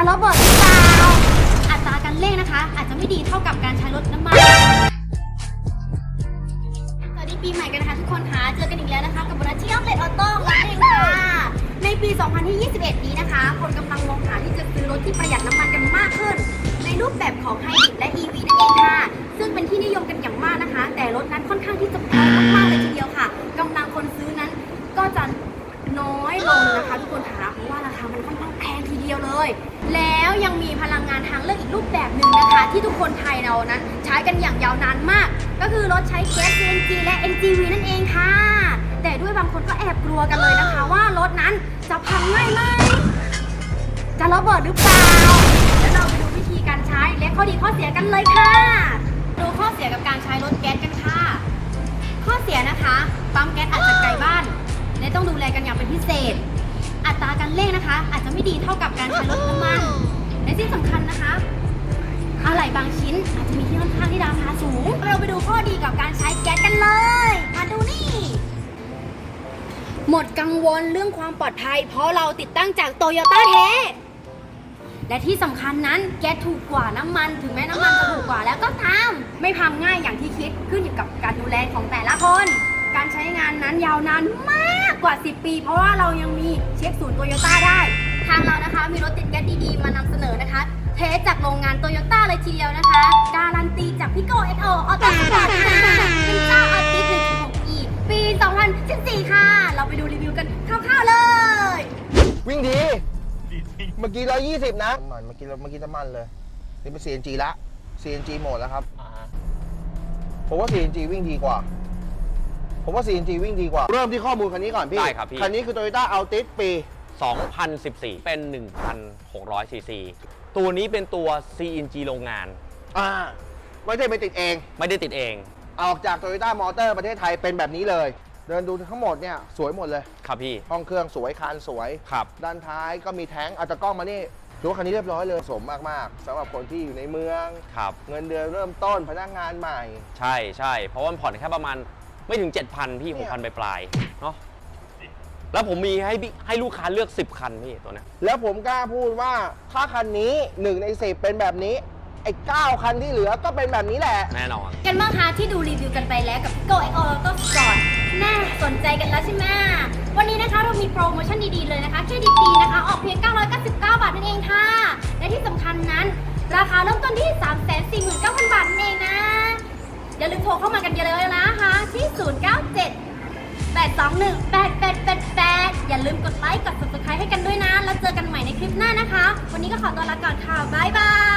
จะระเบิดหรือเปล่าอัตราการเร่งนะคะ อาจจะไม่ดีเท่ากับการใช้รถน้ำมันสวัสดีปีใหม่กันนะคะทุกคนคะเจอกันอีกแล้วนะคะกับวันที่อัปเดตออโต้นั่นเองค่ะในปี 2021 นี้นะคะ คนกำลังมองหาที่จะซื้อรถที่ประหยัดน้ำมันกันมากขึ้น ในรูปแบบของไฮบริดและ EV นั่นเองค่ะ ซึ่งเป็นที่นิยมกันอย่างมากนะคะ แต่รถนั้นค่อนข้างที่จะ แล้วยังมีพลังงานทางเลือกอีกรูปแบบหนึ่งนะคะ ที่ทุกคนไทยเรานั้นใช้กันอย่างยาวนานมาก ก็คือรถใช้แก๊ส CNG และ NGV นั่นเองค่ะ แต่ด้วยบางคนก็แอบกลัวกันเลยนะคะ ว่ารถนั้นจะพังง่ายไหมจะระเบิดหรือเปล่าแล้วเราไปดูวิธีการใช้และข้อดีข้อเสียกันเลยค่ะ ดูข้อเสียกับการใช้รถแก๊สกันค่ะ ข้อเสียนะคะปั๊มแก๊สอาจจะไกลบ้าน และต้องดูแลกันอย่างเป็นพิเศษ อัตราการเร่งนะคะ อาจจะไม่ดีเท่ากับการใช้รถน้ำมันและที่สำคัญนะคะอะไหล่บางชิ้นอาจจะมีที่ค่อนข้างที่ราคาสูง เราไปดูข้อดีกับการใช้แก๊สกันเลย มาดูนี่ หมดกังวลเรื่องความปลอดภัย เพราะเราติดตั้งจากโตโยต้าแท้และที่สำคัญนั้นแก๊สถูกกว่าน้ำมันถึงแม้น้ำมันจะถูกกว่าแล้วก็ตาม ไม่พังง่ายอย่างที่คิดขึ้นอยู่กับการดูแลของแต่ละคน การใช้งานนั้นยาวนานมากกว่า 10 ปี เพราะว่าเรายังมีเช็คศูนย์โตโยต้าได้ ทางเรานะคะมีรถติดแก๊สดีๆ มานำเสนอนะคะ เทสจากโรงงานโตโยต้าเลยทีเดียวนะคะ การันตีจากพี่โกเอสโอออโต้สปอร์ตค่ะเป็นเจ้าออติส1.6 e ปี 2014 ค่ะ เราไปดูรีวิวกันคร่าวๆเลย วิ่งดี เมื่อกี้ร้อยยี่สิบนะน้ำมันเมื่อกี้เราเมื่อกี้น้ำมันเลย นี่เป็น CNG ละ CNG โหมดแล้วครับ ผมว่า CNG วิ่งดีกว่า ผมว่า CNG วิ่งดีกว่า เริ่มที่ข้อมูลคันนี้ก่อนพี่ได้ครับพี่ คันนี้คือ Toyota Altis ปี 2014 เป็น 1,600 ซีซี ตัวนี้เป็นตัว CNG โรงงาน อ่า ไม่ได้ไปติดเอง ไม่ได้ติดเอง ออกจาก Toyota Motor ประเทศไทยเป็นแบบนี้เลย เดินดูทั้งหมดเนี่ยสวยหมดเลย ครับพี่ ห้องเครื่องสวยคานสวย ครับ ด้านท้ายก็มีแท้งเอาตะกล้องมานี่ถือว่าคันนี้เรียบร้อยเลยสมมากๆสำหรับคนที่อยู่ในเมือง ครับ เงินเดือนเริ่มต้นพนักงานใหม่ ใช่ใช่ เพราะว่ามันผ่อนแค่ประมาณ ไม่ถึง 7,000 พี่เนี่ย6,000ไปปลายๆเนาะแล้วผมมีให้พี่ให้ลูกค้าเลือก 10 คันพี่ตัวเนี้ย แล้วผมกล้าพูดว่าถ้าคันนี้หนึ่งในสิบเป็นแบบนี้ ไอ้เก้าคันที่เหลือก็เป็นแบบนี้แหละ แน่นอน กันบ้างคะที่ดูรีวิวกันไปแล้วกับพี่โกเอ็กโอแล้วก็สอนน่าสนใจกันแล้วใช่ไหมวันนี้นะคะเรามีโปรโมชั่นดีๆเลยนะคะเครดิตดีนะคะ ออกเพียง 999 บาทนั่นเองค่ะ และที่สำคัญนั้น ราคาเริ่มต้นที่ 821 8888 อย่าลืมกดไลค์ กด subscribe ให้กันด้วยนะ แล้วเจอกันใหม่ในคลิปหน้านะคะ วันนี้ก็ขอตัวลาก่อนค่ะ บ๊ายบาย